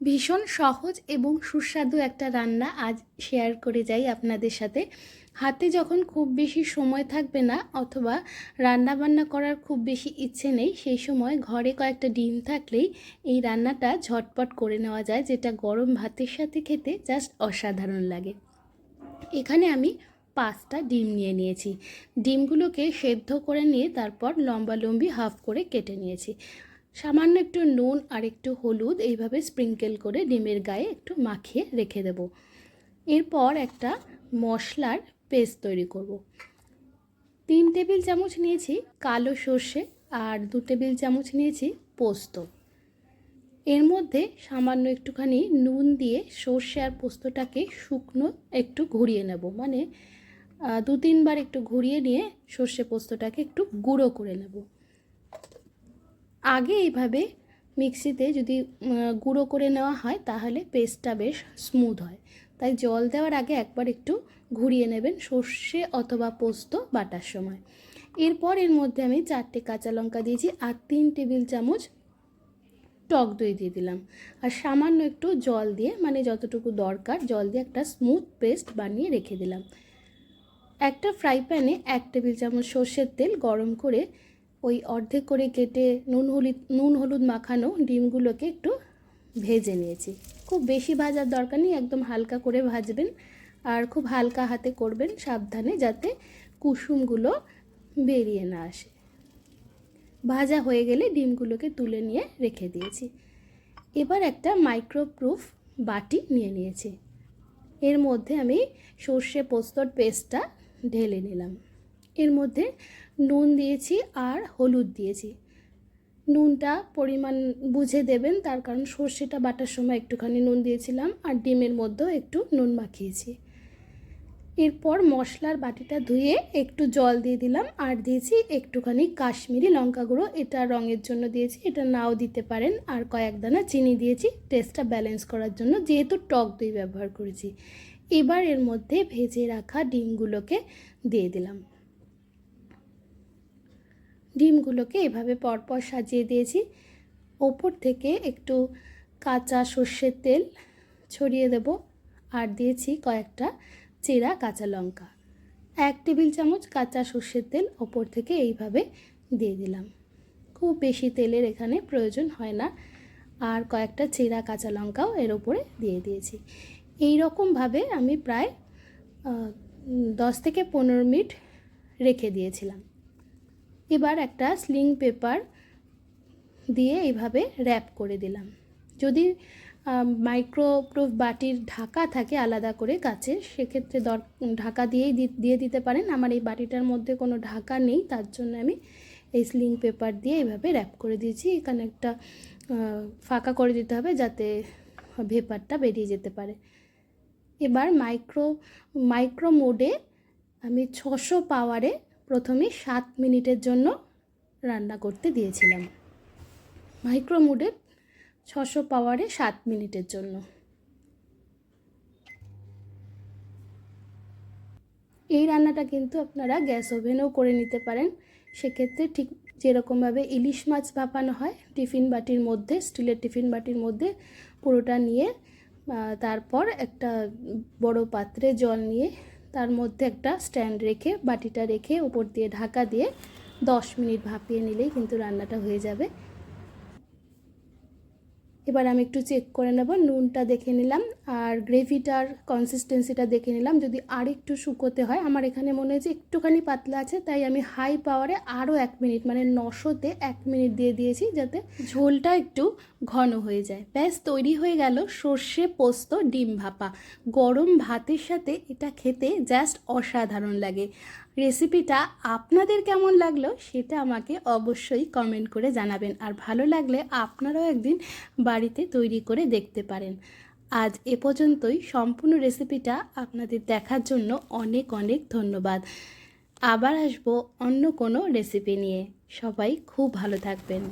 ভীষণ সহজ এবং সুস্বাদু একটা রান্না আজ শেয়ার করে যাই আপনাদের সাথে। হাতে যখন খুব বেশি সময় থাকবে না অথবা রান্না বান্না করার খুব বেশি ইচ্ছে নেই, সেই সময় ঘরে কয়েকটা ডিম থাকলেই এই রান্নাটা ঝটপট করে নেওয়া যায়, যেটা গরম ভাতের সাথে খেতে জাস্ট অসাধারণ লাগে। এখানে আমি পাঁচটা ডিম নিয়ে নিয়েছি। ডিমগুলোকে সেদ্ধ করে নিয়ে তারপর লম্বা লম্বি হাফ করে কেটে নিয়েছি। সামান্য একটু নুন আর একটু হলুদ এইভাবে স্প্রিঙ্কেল করে ডিমের গায়ে একটু মাখিয়ে রেখে দেব। এরপর একটা মশলার পেস্ট তৈরি করব। তিন টেবিল চামচ নিয়েছি কালো সর্ষে আর দু টেবিল চামচ নিয়েছি পোস্ত। এর মধ্যে সামান্য একটুখানি নুন দিয়ে সর্ষে আর পোস্তটাকে শুকনো একটু ঘুরিয়ে নেব। মানে দু তিনবার একটু ঘুরিয়ে নিয়ে সর্ষে পোস্তটাকে একটু গুঁড়ো করে নেব। আগে এইভাবে মিক্সিতে যদি গুঁড়ো করে নেওয়া হয়, তাহলে পেস্টটা বেশ স্মুথ হয়। তাই জল দেওয়ার আগে একবার একটু ঘুরিয়ে নেবেন সর্ষে অথবা পোস্ত বাটার সময়। এরপর এর মধ্যে আমি চারটে কাঁচা লঙ্কা দিয়েছি আর তিন টেবিল চামচ টক দই দিয়ে দিলাম। আর সামান্য একটু জল দিয়ে মানে যতটুকু দরকার, জল দিয়ে একটা স্মুথ পেস্ট বানিয়ে রেখে দিলাম। একটা ফ্রাই প্যানে এক টেবিল চামচ সর্ষের তেল গরম করে ওই অর্ধেক করে কেটে নুন হলুদ নুন হলুদ মাখানো ডিমগুলোকে একটু ভেজে নিয়েছি। খুব বেশি ভাজার দরকার নেই, একদম হালকা করে ভাজবেন আর খুব হালকা হাতে করবেন সাবধানে যাতে কুসুমগুলো বেরিয়ে না আসে। ভাজা হয়ে গেলে ডিমগুলোকে তুলে নিয়ে রেখে দিয়েছি। এবার একটা মাইক্রোপ্রুফ বাটি নিয়ে নিয়েছি। এর মধ্যে আমি সর্ষে পোস্তর পেস্টটা ঢেলে নিলাম। এর মধ্যে নুন দিয়েছি আর হলুদ দিয়েছি। নুনটা পরিমাণ বুঝে দেবেন, তার কারণ সর্ষেটা বাটার সময় একটুখানি নুন দিয়েছিলাম আর ডিমের মধ্যেও একটু নুন মাখিয়েছি। এরপর মশলার বাটিটা ধুয়ে একটু জল দিয়ে দিলাম আর দিয়েছি একটুখানি কাশ্মীরি লঙ্কা গুঁড়ো। এটা রঙের জন্য দিয়েছি, এটা নাও দিতে পারেন। আর কয়েক দানা চিনি দিয়েছি, টেস্টটা ব্যালেন্স করার জন্য, যেহেতু টক দই ব্যবহার করেছি। এবার এর মধ্যে ভেজে রাখা ডিমগুলোকে দিয়ে দিলাম। ডিমগুলোকে এভাবে পরপর সাজিয়ে দিয়েছি। ওপর থেকে একটু কাঁচা সর্ষের তেল ছড়িয়ে দেব আর দিয়েছি কয়েকটা চেরা কাঁচা লঙ্কা। এক টেবিল চামচ কাঁচা সর্ষের তেল ওপর থেকে এইভাবে দিয়ে দিলাম। খুব বেশি তেলের এখানে প্রয়োজন হয় না। আর কয়েকটা চেরা কাঁচা লঙ্কাও এর ওপরে দিয়ে দিয়েছি। এই রকমভাবে আমি প্রায় দশ থেকে পনেরো মিনিট রেখে দিয়েছিলাম। এবার একটা স্লিং পেপার দিয়ে এইভাবে র্যাপ করে দিলাম। যদি মাইক্রোপ্রুফ বাটির ঢাকা থাকে আলাদা করে কাচের সেক্ষেত্রে দর, ঢাকা দিয়েই দিয়ে দিতে পারেন। আমার এই বাটিটার মধ্যে কোনো ঢাকা নেই, তার জন্য আমি এই স্লিং পেপার দিয়ে এইভাবে র্যাপ করে দিয়েছি। এখানে একটা ফাঁকা করে দিতে হবে যাতে ভেপারটা বেরিয়ে যেতে পারে। এবার মাইক্রো মাইক্রো মোডে আমি ছশো পাওয়ারে প্রথমে সাত মিনিটের জন্য রান্না করতে দিয়েছিলাম। মাইক্রো মোডে ছশো পাওয়ারে সাত মিনিটের জন্য। এই রান্নাটা কিন্তু আপনারা গ্যাস ওভেনেও করে নিতে পারেন। সেক্ষেত্রে ঠিক যেরকমভাবে ইলিশ মাছ ভাপানো হয়, টিফিন বাটির মধ্যে, স্টিলের টিফিন বাটির মধ্যে পুরোটা নিয়ে তারপর একটা বড় পাত্রে জল নিয়ে তার মধ্যে একটা স্ট্যান্ড রেখে, বাটিটা রেখে উপর দিয়ে ঢাকা দিয়ে দশ মিনিট ভাপিয়ে নিলেই কিন্তু রান্নাটা হয়ে যাবে। এবার আমি একটু চেক করে নেব, নুনটা দেখে নিলাম আর গ্রেভিটার কনসিস্টেন্সিটা দেখে নিলাম। যদি আর একটু শুকোতে হয়, আমার এখানে মনে হয়েছে একটুখানি পাতলা আছে, তাই আমি হাই পাওয়ারে আরও এক মিনিট মানে নশোতে এক মিনিট দিয়ে দিয়েছি যাতে ঝোলটা একটু ঘন হয়ে যায়। ব্যাস, তৈরি হয়ে গেল সর্ষে পোস্ত ডিম ভাপা। গরম ভাতের সাথে এটা খেতে জাস্ট অসাধারণ লাগে। রেসিপিটা আপনাদের কেমন লাগল সেটা আমাকে অবশ্যই কমেন্ট করে জানাবেন। আর ভালো লাগলে আপনারাও একদিন বাড়িতে তৈরি করে দেখতে পারেন। আজ এ পর্যন্তই। সম্পূর্ণ রেসিপিটা আপনাদের দেখার জন্য অনেক অনেক ধন্যবাদ। আবার আসব অন্য কোনো রেসিপি নিয়ে। সবাই খুব ভালো থাকবেন।